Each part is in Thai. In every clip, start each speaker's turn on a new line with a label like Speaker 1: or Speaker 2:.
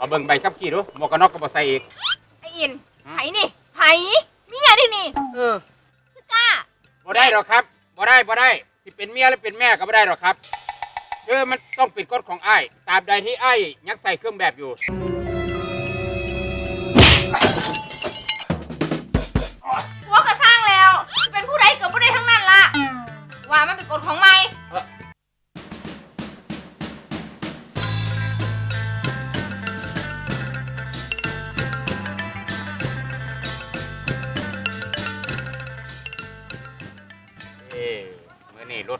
Speaker 1: เอาเบิ่งใบขับขี่ดูหมวกกันน็อกก็บ่ใส่อีก
Speaker 2: ไออิน
Speaker 1: ฮะ
Speaker 2: ไผนี่ไผเมียดินี่
Speaker 3: เออ
Speaker 2: คือกล้า
Speaker 1: บ่ได้หรอกครับบ่ได้บ่ได้สิเป็นเมียหรือเป็นแม่ก็บ่ได้หรอกครับคือมันต้องเป็นกฎของอ้ายตราบใดที่อ้ายยังใส่เครื่องแบบอยู่
Speaker 2: หัวกระข้างแล้ว จะเป็นผู้ใดเกิดผู้ใดทั้งนั้นล่ะว่ามันเป็นกฎของไม่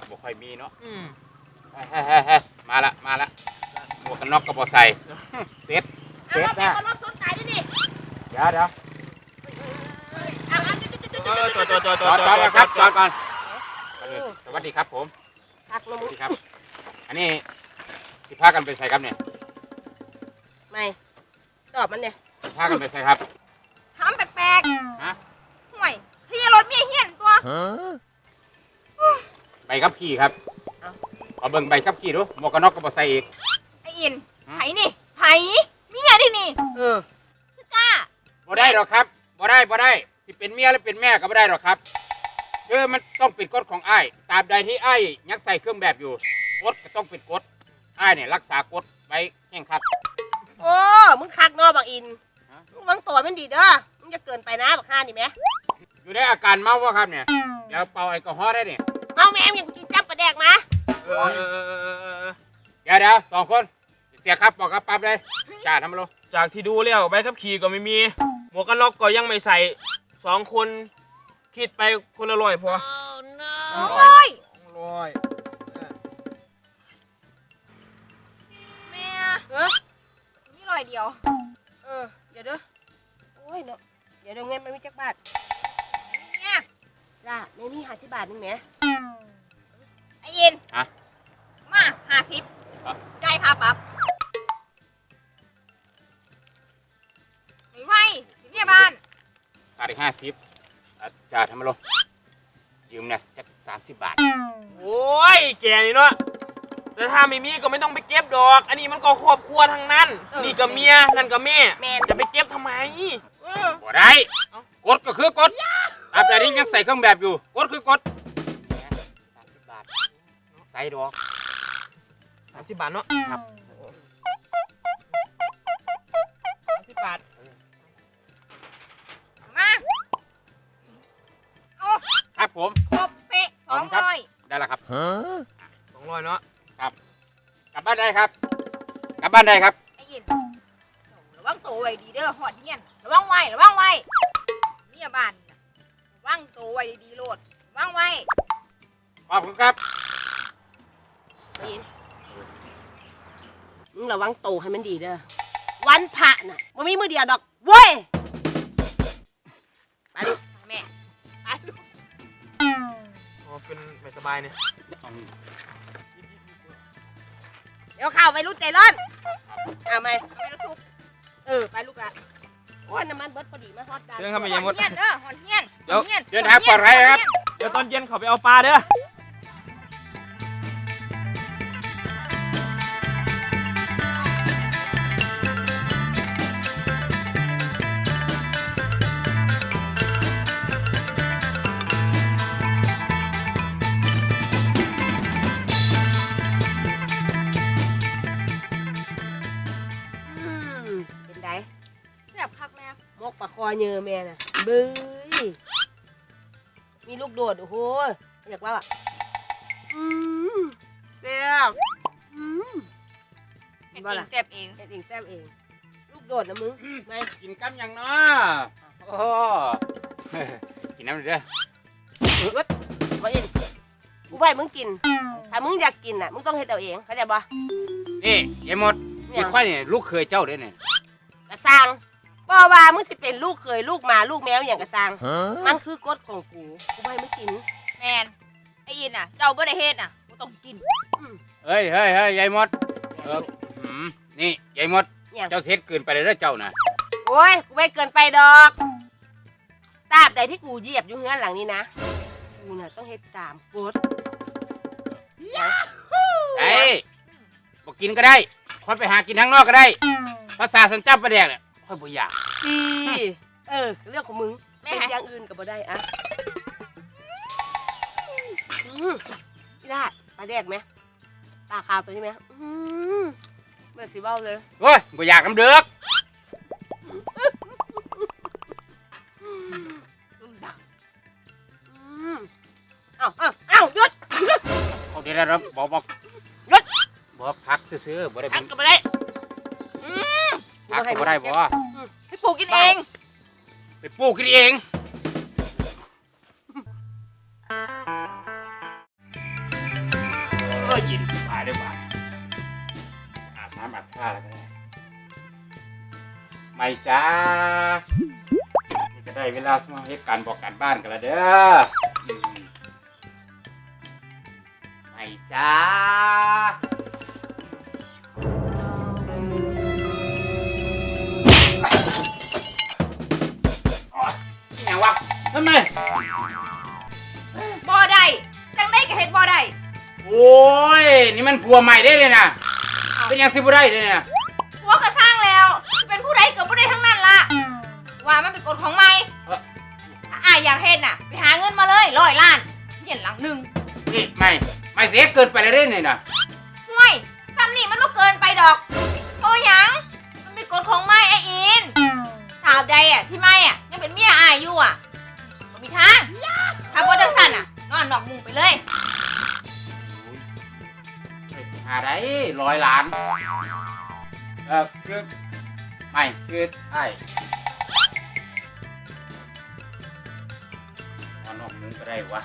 Speaker 1: มื้อนี้รถบ่ค่อยมีเนาะ
Speaker 3: อืม
Speaker 1: เฮ้ยๆๆมาละมาละหมวกกันน็อกก็บ่ใส่เซ็ต
Speaker 3: เอา
Speaker 1: เซ็ต
Speaker 3: รถไป
Speaker 1: นะ
Speaker 3: เอารถสนใจดิดิ
Speaker 1: เดี๋ยวเดี๋ยว
Speaker 3: เอาเอาจุดจุดจุด
Speaker 4: เอ
Speaker 3: จุด
Speaker 4: อจ
Speaker 3: จุ
Speaker 4: อ
Speaker 3: ด
Speaker 4: ดจอดจอด
Speaker 1: จอด
Speaker 4: จ
Speaker 1: ก่
Speaker 4: อ
Speaker 1: อน
Speaker 4: ด
Speaker 1: นะครับจอดก่อนสวัสดีครับผม
Speaker 3: หักล
Speaker 1: ส
Speaker 3: ง
Speaker 1: วัสดีครับ อันนี้สิพากันไปใส่ครับเนี่ย
Speaker 3: ไม่ตอบมันเนี่ย
Speaker 1: สิพากันไปใส่ครับ
Speaker 2: ถามแปลก
Speaker 1: ฮะ
Speaker 2: ๆห่วยที่รถเมียเฮียนตัว
Speaker 1: ใบขับขี่ครับเอาเบิ่งใบขับขี่ดูหมวกกันน็อกก็บ่ใส่อีก
Speaker 2: ไออิน
Speaker 1: ฮะ
Speaker 2: ไผนี่ไผเมียดินี่
Speaker 3: เออ
Speaker 2: คือกล้า
Speaker 1: บ่ได้หรอกครับบ่ได้บ่ได้สิเป็นเมียหรือเป็นแม่ก็บ่ได้หรอกครับคือมันต้องเป็นกฎของอ้ายตราบใดที่อ้ายยังใส่เครื่องแบบอยู่กฎก็ต้องเป็นกฎอ้ายเนี่ยรักษากฎไว้แข่งขัด
Speaker 3: โอ้มึงคักเนอบักอิน
Speaker 1: ฮะ
Speaker 3: มึงวังตัวมันดีเด้อมึงจะเกินไปนะบักห้านี่แหม่
Speaker 1: อยู่ในอาการเมาวะครับเนี่ยเดี๋ยวเป่าแอลกอฮอล์ได้เนี่ย
Speaker 3: เอา แม่งยังกินจับประแดกมา
Speaker 4: เออเออเออเออเออ
Speaker 1: เดี๋ยวเดี๋ยวสองคน เสียครับบอกครับปั๊บเลยจ่าทำมาโล
Speaker 4: จากที่ดูแล้วใบขับขี่ก็ไม่มี หมวกกันน็อกก็ยังไม่ใส่สองคนคิดไปคนละร้อยพอ
Speaker 2: โอ้ย
Speaker 1: ร้อย
Speaker 2: แม่
Speaker 3: เออ
Speaker 2: มีรอยเดียว
Speaker 3: เออ เดี๋ยวเด้อ โอ้ยเนาะ เดี๋ยวเดี๋ยวเงินมันมีจักบาท
Speaker 2: เนี่ย
Speaker 3: ล่ะไม่มีห้าสิบบาทนึงแหม
Speaker 2: ไออิน
Speaker 1: อะ
Speaker 2: มาห้าสิบจ่ายค่าปรับไม่ไหวถึงเมียบ้าน
Speaker 1: ขาดอีกห้าสิบจ่าทำมาโลยืมเนี่ยจักสามสิบบาท
Speaker 4: โอ้ย แกนี่เนาะ แต่ถ้าไม่มีก็ไม่ต้องไปเก็บดอก อันนี้มันก็ครอบครัวทั้งนั้น นี่ก็เมีย นั่นก็แม่
Speaker 3: แม่น
Speaker 4: จะไปเก็บทำไม
Speaker 3: เออ
Speaker 1: บ่ได้
Speaker 4: เอ้า
Speaker 1: กฎก็คือกฎตราบใดที่ยังใส่เครื่องแบบอยู่กฎคือกฎสามสิบบาท ใส่ดอก
Speaker 4: สามสิบบาทเนาะ
Speaker 1: ครับ
Speaker 4: สามสิบบาท
Speaker 2: มาเอา
Speaker 1: ครับผม
Speaker 2: ครบเป๊ะส
Speaker 1: ขอบ
Speaker 2: อง
Speaker 1: คุณครับ
Speaker 2: ร้อย
Speaker 1: ได้แล้วครับ
Speaker 4: สองร้อยเนาะ
Speaker 1: กลับบ้านได้ครับ กลับบ้านได้ครับ
Speaker 2: ไอ้ยินระวังตัวไว้ดีเด้อหอดเงี้ยนระวังไว้ระวังไว้เมียบ้านน่ะระวังตัวไว้ดีๆโลดระวังไว้
Speaker 1: ขอบคุณครับ
Speaker 3: บักอินมึง ระวังโตวให้มันดีเด้อวันพระน่ะมันมีมือเดียวดอกเว้ยไปลูก
Speaker 2: แม่
Speaker 3: ไปลูก
Speaker 4: อ๋อเป็นไม่สบายเนี่ย
Speaker 3: เดี๋ยวข่าวไปรุ่นใจร้อนเอาไหม
Speaker 2: เอาไปรถทุก
Speaker 3: เออไปลูกละโอ้ยน้ำมันเบิดพอดีมาฮอดกัน
Speaker 4: เรื่องเข้าไป
Speaker 2: ห
Speaker 4: ยั
Speaker 2: องด
Speaker 4: หมด
Speaker 2: เงี้ยนเด้อหอดเงี้ยน
Speaker 4: เดี๋ยว
Speaker 2: หองี้
Speaker 1: เดินทางปลอดภัยนะครับ
Speaker 4: เดี๋ยวตอนเย็นเขาไปเอาปลาเด้อ
Speaker 3: อื เยอแม่น่ะเบ้ยมีลูกโดด โอ้โหอยากว่าอะอืมแซ่บอืม
Speaker 2: เห็น
Speaker 3: ว่า
Speaker 2: เอง
Speaker 3: ล่ะ
Speaker 2: แซ่บเอง
Speaker 3: เฮ็ดเองแซ่บเอง ลูกโดดนะมึงไง
Speaker 1: กินกันยังเนาะโอ้กินน้ำเด้อ
Speaker 3: ว่าเองกูไปมึงกิน ถ้ามึงอยากกินน่ะ มึงต้องเฮ็ดเอาเอง เข้าใจปะ
Speaker 1: นี่ยายหมด
Speaker 3: เนี่
Speaker 1: นี่
Speaker 3: ย
Speaker 1: ค่อยเนี่ยลูกเคยเจ้าเด้อเนี่ย
Speaker 3: กระซัง บ่ว่ามึงสิเป็นลูกเคยลูกหมาลูกแมวอย่างกระซัง มันคือกฎของกู กูไปมึงกิน
Speaker 2: แมนไอ้ยินน่ะ เจ้าบ่ได้เฮ็ดน่ะกูต้องกิน
Speaker 1: เฮ้ยเฮ้ยเฮ้ยยายหมดเออหืมนี่ยายหมด
Speaker 3: เนี่ย
Speaker 1: เจ้าเท็ดเกินไปเลยเด้อเจ้านะ
Speaker 3: โอ้ย กูไม่เกินไปดอก ตราบใดที่กูเหยียบอยู่เฮือนหลังนี้นะ กูน่ะต้องเฮ็ดตามกฎ
Speaker 1: ไอ้บอกกินก็ได้ค่อยไปหากินข้างนอกก็ได้ ภาษาสัญจรประแดกเนี่ยค่อยบ่อยาก
Speaker 3: ดีเออเรื่องของมึง
Speaker 2: แม่
Speaker 3: เป็นอย่างอื่นก็บ่ได้อะอืมพี่ดาปลาแดกไหมปลาขาวตัวนี้ไหมอืมเบิดสิเบ้าเลย
Speaker 1: เฮ้ยบ่อยากน้ำเดือก
Speaker 3: อืมเอ้าเอ้าเอ้าหยุดหยุด
Speaker 1: เอาเดี๋ยวเราบอกบอก
Speaker 3: หยุด
Speaker 1: บอกพักซื้อๆบ่ได้
Speaker 3: ทั
Speaker 1: เป็
Speaker 3: ก
Speaker 1: น
Speaker 3: ก็บ่ได้
Speaker 1: พักก็บ่ได้บ่
Speaker 2: ให้ป ลูกกินเอง
Speaker 1: ไปปลูกกินเอง ก็ยินมาได้บ่าอาบน้ำอาบท่าแล้วก็ได้ไม่จ้านี่ก็ได้เวลาสมาเหตุการบอกการบ้านกันแล้วเด้ออืมไม่จ้า ทำไม
Speaker 2: บ่ได้จังได้ก็เฮ็ดบ่ได้
Speaker 1: โอ้ย นี่มันผัวใหม่ได้เลยนะเป็นยังสิบ่ได้เลยนะ
Speaker 2: หัวกระสร้างแล้วจะเป็นผู้ใดก็บ่ได้ทั้งนั้นล่ะ ว่ามันเป็นกฎของไม่ถ้าอายอยากเฮ็ดน่ะไปหาเงินมาเลยร้อยล้านเห็นหลังหนึ่ง
Speaker 1: นี่ไม่ไม่เสียเกินไปเลยเด้นี่นะ
Speaker 2: ห่วยคำนี้มันบ่เกินไปดอกโอ้หยังมันเป็นกฎของไม่ไออินสาวใดอะที่ไม่อะยังเป็นเมียอายอยู่อะบ่มี ทาง ถ้าบ่จังสั่นอะ นอนนอกมุงไปเลย
Speaker 1: ไม่สิหาได้ร้อยล้าน เออคือไม่คือไอ้นอนนอกมุ้งก็ได้วะ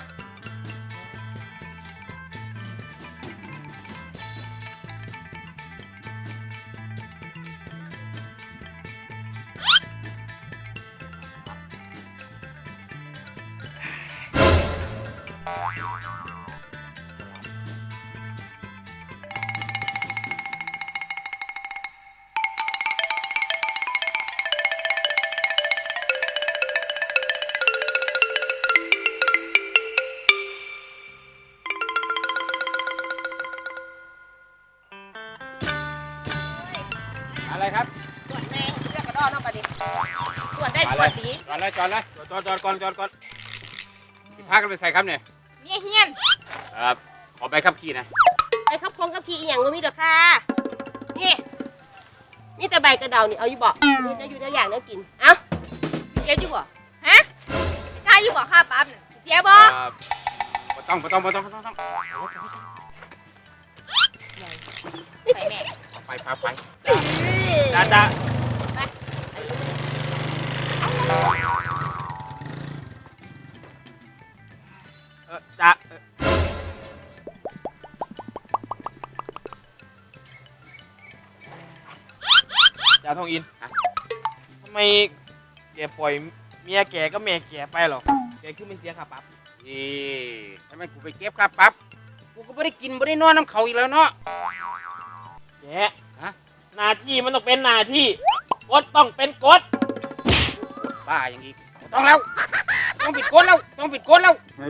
Speaker 1: อะไรครับ
Speaker 3: ตรวจแม่งเรียกกระดอนเอาไปดิตรวจได้ตรวจดี
Speaker 1: จอดเลยจอดเลย
Speaker 4: จอดจอดก่อนจอดก่อน
Speaker 1: สิพากันไปใส่ครับเนี่ย
Speaker 2: เมียเฮียน
Speaker 1: ครับขอใบขับขี่นะ
Speaker 3: ไอ้ขับพงกับขี่อีหยังก็มีเด้อค่ะนี่มีแต่ใบกระเดานี่เอาอยู่บ่มีแต่อยู่ในอย่างแล้วกินเอ้าเสียอยู่บ่
Speaker 2: ฮะกล้าอยู่บ่ค่าปรับน่ะเสียบ่
Speaker 1: เอ่อบ่ต้องบ่ต้องบ่ต้องบ่ต้องบ่ต้อง
Speaker 2: ไปแม่
Speaker 1: เอาไปไป
Speaker 4: จ้าจ้าเออจ้าจ้าทองอินทำไมแกปล่อยเมียแกก็แม่แกไปหรอแกคือไม่เสียค่าปรับ
Speaker 1: นี่ทำไมกูไปเก็บครับปั๊บกูก็ไม่ได้กินไม่ได้นอนน้ำเขาอีกแล้วเนาะ
Speaker 4: แก
Speaker 1: ฮะ
Speaker 4: หน้าที่มันต้องเป็นหน้าที่กฎต้องเป็นกฎ
Speaker 1: บ้าอย่างนี้ต้องแล้ว ต้องปิดกฎแล้ว ต้องปิดกฎแล้ว
Speaker 2: มา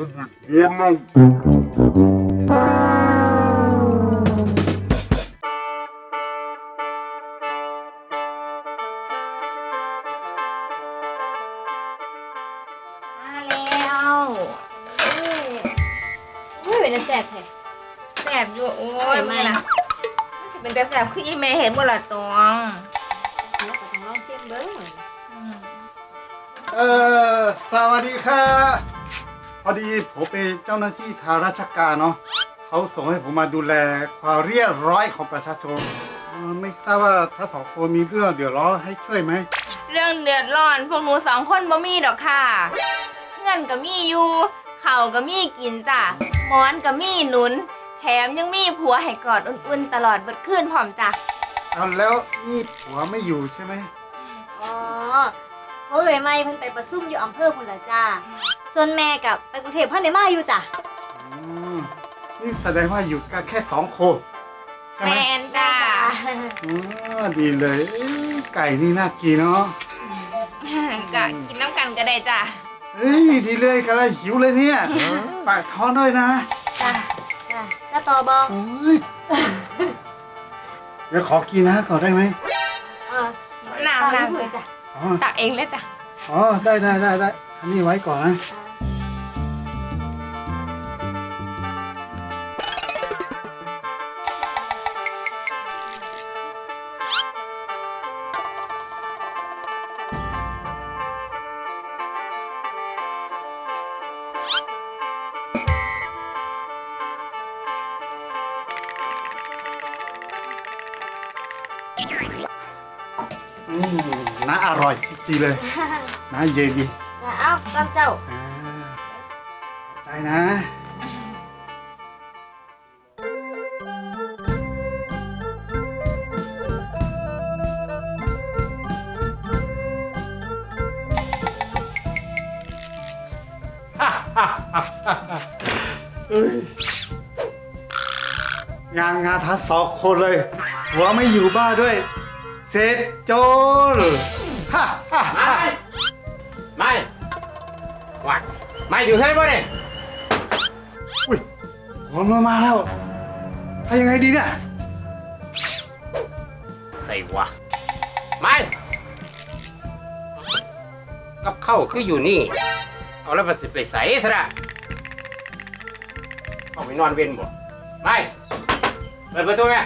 Speaker 2: แล้ว
Speaker 5: อุ้ยเป็นแต่แสบแท้
Speaker 2: แสบอยู่โอ้ย
Speaker 5: เห็นไหม
Speaker 2: มันล่ะ มันสิเป็นแต่แสบคืออีแม่เห็นบ่ล่ะตอง
Speaker 5: แล้วก็ต้องลองเสียมเบิ้งเหมือน
Speaker 2: อืม
Speaker 6: เออสวัสดีค่ะ พอดีผมเป็นเจ้าหน้าที่ทางราชการเนาะเขาส่งให้ผมมาดูแลความเรียบร้อยของประชาชนเอ่อไม่ทราบว่าถ้าสองคนมีเรื่องเดือดร้อนให้ช่วยไหม
Speaker 2: เรื่องเดือดร้อนพวกหนูสองคนบ่มีดอกค่ะเงินก็มีอยู่ข้าวก็มีกินจ้ะหมอนก็มีหนุน แถมยังมีผัวให้กอดอุ่นๆ ตลอดเบิดคืนพร้อมจ้ะ
Speaker 6: เอาแล้วนี่ผัวไม่อยู่ใช่ไหม
Speaker 5: อ๋อเพราะเลยไม่เพิ่นไปประซุ่มอยู่อำเภอพุ่นละจ้า ส่วนแม่กับไปกรุงเทพเพิ่นได้มาอยู่จ้ะ
Speaker 6: อืมนี่แสดงว่าอยู่กันแค่สองคนใช่ไหม
Speaker 2: แม่นจ้ะ
Speaker 6: อ๋อดีเลยเอ้ยไก่นี่น่ากินเนาะ
Speaker 2: กะกินน้ำกันก็ได้จ้ะ
Speaker 6: เฮ้ยดีเลยกำลังหิวเลยเนี่ยฝากท้องด้วยนะ
Speaker 5: จ้ะจ้ะจ้าต่อบอ
Speaker 6: โอ้ยเดี๋ยวขอกินนะก่อนได้ไหม
Speaker 5: เออเลยจ้ะ
Speaker 6: อ๋อ
Speaker 2: ตักเองเลยจ้ะ
Speaker 6: อ๋อได้ได้ได้ได้อันนี้ไว้ก่อนนะ อืมน้าอร่อยจริงๆเลยน้าเย็นดี
Speaker 5: จ้ะเอ้าตามเจ้า
Speaker 6: อ่าขอบใจนะเอ้ยงานงานทัดสองคนเลยหัวไม่อยู่บ้านด้วย เสร็จโจรฮ่าฮ่าฮ่า
Speaker 1: ไม่ไม่วัดไม่อยู่ให้บ่เนี่ย
Speaker 6: อุ้ยหัวมามาแล้วทำยังไงดีเนี่ย
Speaker 1: ใส่วะไม่กับเข้าวคืออยู่นี่ เอาแล้วมันสิไปใส่ซะละเอาไปนอนเว้นบ่ไม่เปิดประตูแม่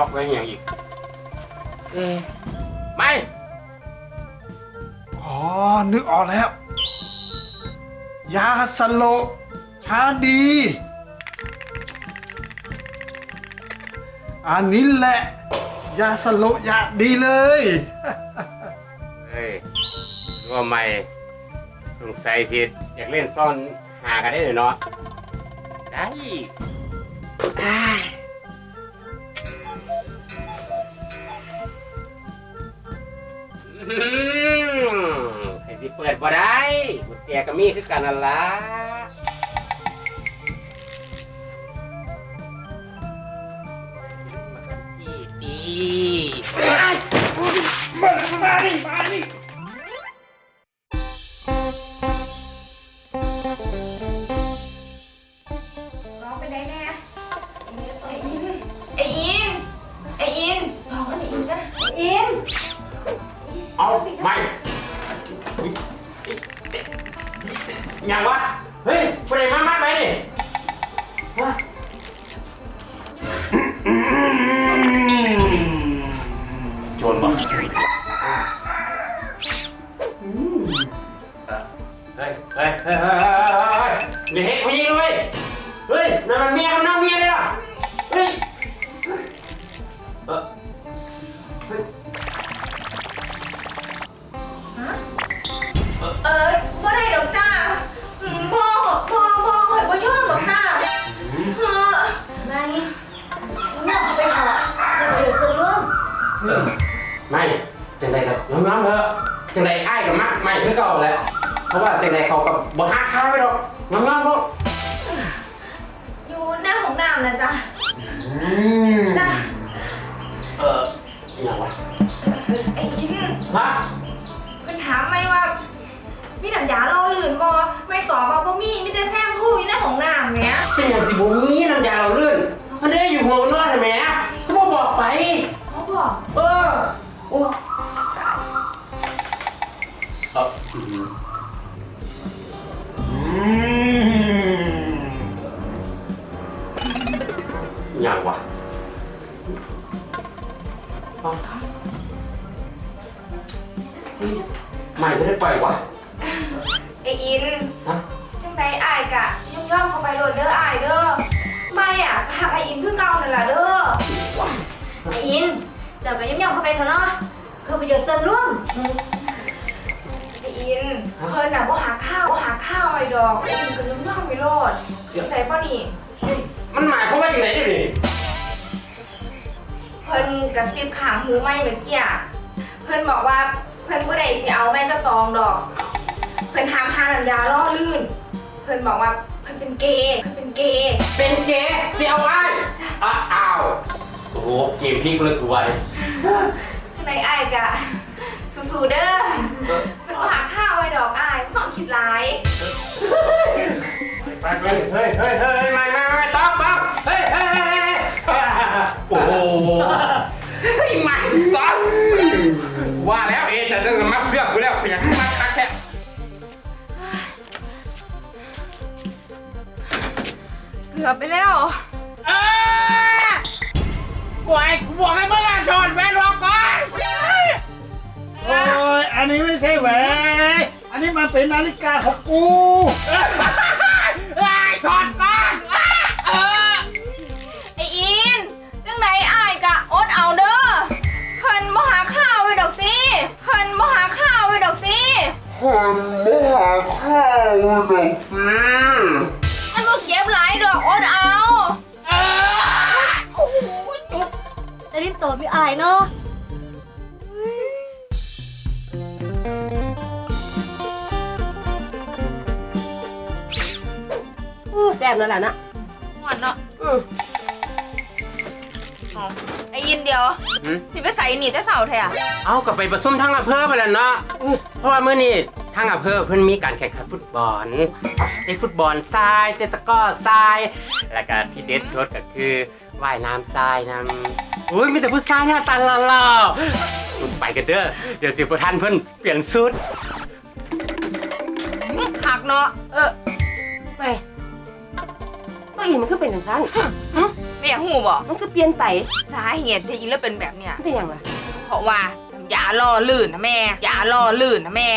Speaker 1: ล็อกไว้อย่างอีกเอ๊ะไม่
Speaker 6: อ๋อ นึกออกแล้ว ยาสลบชาดี อันนี้แหละ ยาสลบยาดีเลย
Speaker 1: เฮ้ยรู้ว่าไม่ สงสัยสิ อยากเล่นซ่อนหากันได้เลยเนาะ ได้ ให้สิเปิดบ่ได้กุญแจก็มีคือกันนั่นล่ะดีดี
Speaker 2: น้
Speaker 1: เอย่างวะไออินฮะเพิ่
Speaker 5: นถา
Speaker 1: มไห
Speaker 2: มว่ามีน้ำยาล่อลื่นบ่ไม่ตอบว่าบ่มีมีแต่แซมพูอยู่ในของน้ำเนี่ย
Speaker 1: เป็นอย่างสิบุมีน้ำยาเราลื่นมันได้อยู่หัวมันนอนแหมเขาบอกบอกไป
Speaker 2: เขาบอก
Speaker 1: เออโอ้เอออย่างวะ เอาเฮ้ยไม่ไม่ได้ไปวะ
Speaker 2: ไออิน
Speaker 1: ฮะ
Speaker 2: จังไดอายกะย่อมย่อมๆเข้าไปโหลดเด้ออายเด้อไม่อะก็หักไออินคือเก่านั่นล่ะเด้อ
Speaker 5: ไอ้อินเจ้าก็ย่อมๆเข้าไปเถอะเนาะเพื่อประโยชน์ส่วนร่วม
Speaker 2: ไออินเพิ่นน่ะบ่หาข้าวบ่หาข้าวไอ้ดอกไออินก็ย่อมย่อมๆไปโลดเข้าใจป่ะนี่
Speaker 1: มันหมายความว่าอย่างไรดิ
Speaker 2: เพิ่นกระซิบขางหูไม่เมื่อกี้อะเพิ่นบอกว่าเพิ่นบ่ได้สิเอาแม่กระตองดอก เพิ่นถามหาน้ำยาล่อลื่น เพิ่นบอกว่าเพิ่นเป็นเกย์เพิ่นเป็นเกย์
Speaker 1: เป็นเจ๊ที่เอาไว้อะอ้าวโอ้โหเกมพลิกเลยกูไว้
Speaker 2: ข้างในอายกะสู้ๆเด้อเพิ่นบ่หาข้าวไว้ดอกอายบ่ต้องคิดหลาย
Speaker 1: ไปไปเฮ้ยเฮ้ยเฮ้ยไม่ไม่ไม่ต้องต้อง โอ้โหไอ้มาจ้ะว่าแล้วเอจะจะมาเสือกกูแล้วเปียกมาดคักแค่
Speaker 2: เกือบไปแล้ว เออ
Speaker 1: บอยกูบอกให้เมื่อกี้นโดนแวนรอก่อน
Speaker 6: โอ้ยอันนี้ไม่ใช่แหวนอันนี้มันเป็นนาฬิกาของกู
Speaker 1: ไอ้ช็อ เพิ่
Speaker 2: นบ่หาข้าวไว้ดอกติมันบ่เก็บหลายดอกอดเอา
Speaker 1: โอ้โหจุ๊บ
Speaker 5: แต่ลิ้นโตพี่อายเนาะ
Speaker 3: อู้แซ่บนั่นแหละนะ
Speaker 2: หวานเนาะ
Speaker 3: อืม
Speaker 2: ไออินเดียวสิไปใส่หนีแต่เสาแท้อะ
Speaker 7: เอากลับไปประซุ่มทั้งอำเภอไปแล้วเนาะ เพราะว่าเมื่อนี้ทั้งอำเภอเพิ่นมีการแข่งขันฟุตบอลเตะฟุตบอลทรายเตะตะกร้อทรายแล้วก็ที่เด็ดชดก็คือว่ายน้ำทรายน้ำอุ้ยมีแต่ผู้ชายหน้าตาหล่อๆคุณไปกันเด้อเดี๋ยวสิพวกท่านเพิ่นเปลี่ยนชุด
Speaker 2: หักเนาะ
Speaker 3: เออไปก็อีมันคือเป็นอย่างนั้น
Speaker 2: ไม่อยากหูบ่
Speaker 3: มันคือเปลี่ยนไป
Speaker 2: สาเหตุที่อินแล้วเป็นแบบเนี้ย
Speaker 3: มันเป็นอย่างไร
Speaker 2: เพราะว่า อย่าล่อลื่นนะแม่ อย่าล่อลื่นนะแม่